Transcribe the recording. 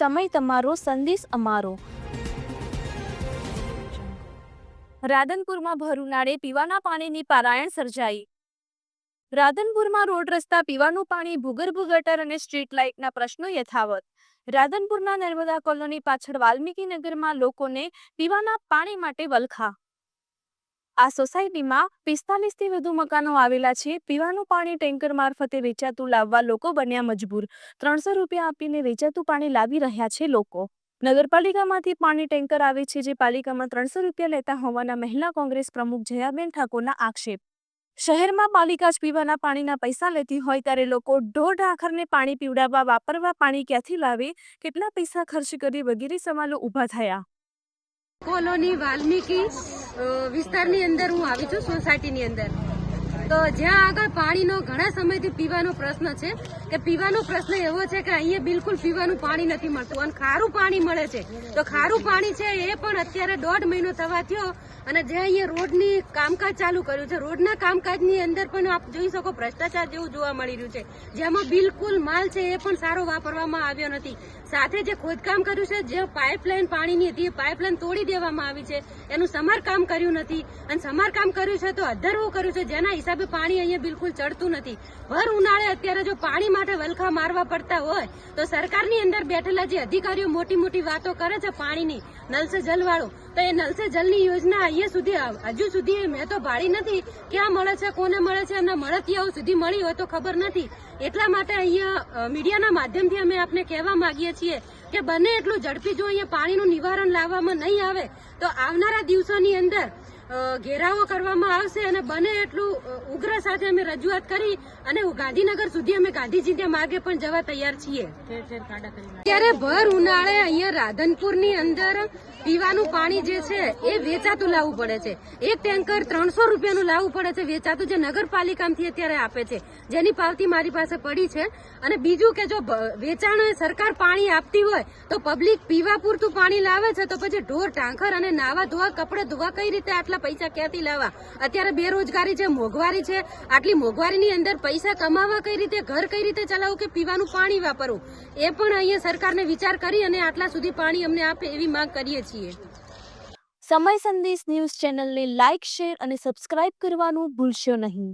સમય તમારો સંદેશ અમારો. રાધનપુરમાં ભર ઉનાળે પીવાના પાણીની પારાયણ સર્જાઈ. રાધનપુરમાં રોડ રસ્તા પીવાનું પાણી ભૂગર્ભ ગટર અને સ્ટ્રીટ લાઇટના પ્રશ્નો યથાવત. રાધનપુરના નર્મદા કોલોની પાછળ વાલ્મીકી નગરમાં લોકોને પીવાના પાણી માટે વલખા આ સોસાયટીમાં પિસ્તાલીસથી વધુ મકાનો આવેલા છે. પીવાનું પાણી ટેન્કર મારફતે વેચાતું લાવવા લોકો બન્યા મજબૂર. ત્રણસો રૂપિયા આપીને વેચાતું પાણી લાવી રહ્યા છે લોકો. નગરપાલિકામાંથી પાણી ટેન્કર આવે છે જે પાલિકામાં ત્રણસો રૂપિયા લેતા હોવાના મહિલા કોંગ્રેસ પ્રમુખ જયાબેન ઠાકોરના આક્ષેપ. શહેરમાં પાલિકા જ પીવાના પાણીના પૈસા લેતી હોય ત્યારે લોકો ઢોર આખરને પાણી પીવડાવવા, વાપરવા પાણી ક્યાંથી લાવે? કેટલા પૈસા ખર્ચ કરી વગેરે સવાલો ઊભા થયા. કોલોની વાલ્મીકી વિસ્તારની અંદર હું આવી છું સોસાયટીની અંદર. તો જ્યાં આગળ પાણીનો ઘણા સમયથી પીવાનો પ્રશ્ન છે કે પીવાનો પ્રશ્ન એવો છે કે અહીંયા બિલકુલ પીવાનું પાણી નથી મળતું અને ખારું પાણી મળે છે. તો ખારું પાણી છે એ પણ અત્યારે દોઢ મહિનો થવા થયો અને જે અહીંયા રોડની કામકાજ ચાલુ કર્યું છે, રોડના કામકાજની અંદર પણ આપ જોઈ શકો ભ્રષ્ટાચાર જેવું જોવા મળી રહ્યું છે. જેમાં બિલકુલ માલ છે એ પણ સારો વાપરવામાં આવ્યો નથી. સાથે જે ખોદકામ કર્યું છે, જે પાઇપલાઇન પાણીની હતી, એ પાઇપલાઇન તોડી દેવામાં આવી છે. એનું સમારકામ કર્યું નથી. અને સમારકામ કર્યું છે તો અધરવું કર્યું છે. જેના હિસાબે પાણી અહીંયા બિલકુલ ચડતું નથી. ભર ઉનાળે અત્યારે જો પાણી માટે વલખા મારવા પડતા હોય, તો સરકારની અંદર બેઠેલા જે અધિકારીઓ મોટી મોટી વાતો કરે છે પાણીની નલ સે જલ વાળું તો એ નલ સે જલની યોજના અહીંયા સુધી હજુ સુધી મેં તો ભાળી નથી. ક્યાં મળે છે, કોને મળે છે, એમના મળતિયાઓ સુધી મળી હોય તો ખબર નથી. એટલા માટે અહીંયા મીડિયાના માધ્યમથી અમે આપને કહેવા માંગીએ છીએ કે બને એટલું ઝડપી જો અહીંયા પાણીનું નિવારણ લાવવામાં નહીં આવે, તો આવનારા દિવસોની અંદર ઘેરાવો કરવામાં આવશે અને બને એટલું ઉગ્ર સાથે અમે રજૂઆત કરી અને ગાંધીનગર સુધી અમે ગાંધીજીને માર્ગે પણ જવા તૈયાર છીએ. ત્યારે ભર ઉનાળે અહીંયા રાધનપુરની અંદર પીવાનું પાણી જે છે એ વેચાતું લાવવું પડે છે. એક ટેન્કર ત્રણસો રૂપિયાનું લાવવું પડે છે વેચાતું જે નગરપાલિકામાંથી અત્યારે આપે છે. જેની પાવતી મારી પાસે પડી છે. અને બીજું કે જો વેચાણ સરકાર પાણી આપતી હોય તો પબ્લિક પીવા પૂરતું પાણી લાવે છે તો પછી ઢોર ટાંકર અને નાવા ધોવા કપડાં ધોવા કઈ રીતે આટલા પૈસા ક્યાંથી લાવવા? અત્યારે બેરોજગારી છે મોંઘવારી છે, આટલી મોંઘવારીની અંદર પૈસા કમાવા કઈ રીતે, ઘર કઈ રીતે ચલાવવું કે પીવાનું પાણી વાપરવું? એ પણ અહીંયા સરકારને વિચાર કરી અને આટલા સુધી પાણી અમને આપે એવી માંગ કરીએ છીએ. સમય સંદેશ ન્યૂઝ ચેનલને લાઇક શેર અને સબસ્ક્રાઇબ કરવાનું ભૂલશો નહીં.